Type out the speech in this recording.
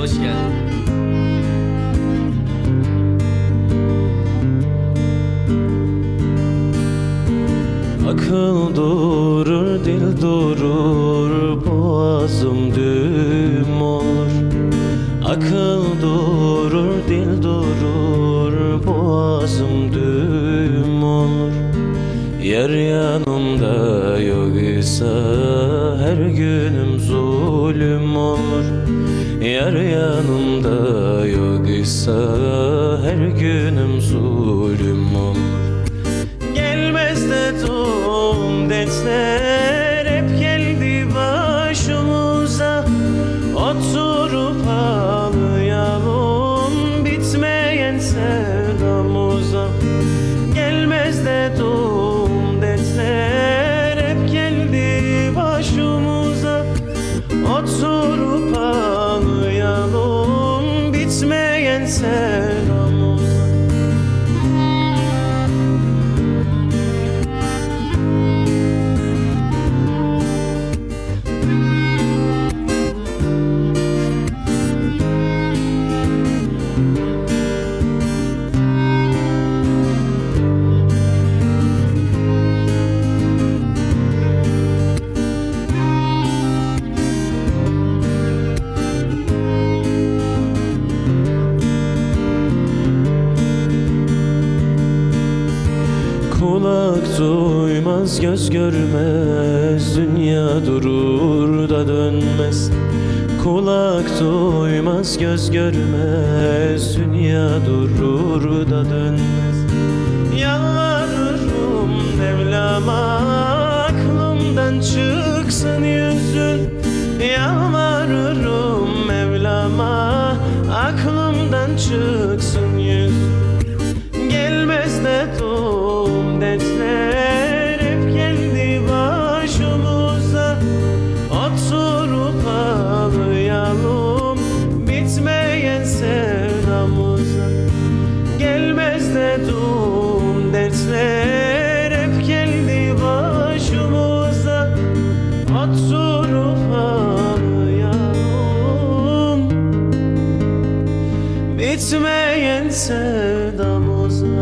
hoş geldin. Akıl durur, dil durur, boğazım düm olur. Akıl durur, dil durur, boğazım düm olur. Yer yanımda yok ise her günüm zulüm olur. Yer yanımda yok ise Her günüm zulüm Gelmez dedim dertler. hep It's me and say. Kulak duymaz, göz görmez Dünya durur da dönmez. Kulak duymaz, göz görmez Dünya durur da dönmez. Yalvarırım Mevlam'a Aklımdan çıksın yüzün. Yalvarırım Mevlam'a Aklımdan çıksın yüzün. Gelmez dedim Gelmez dedim dertler hep geldi başımıza. Oturup ağlayalım bitmeyen sevdamıza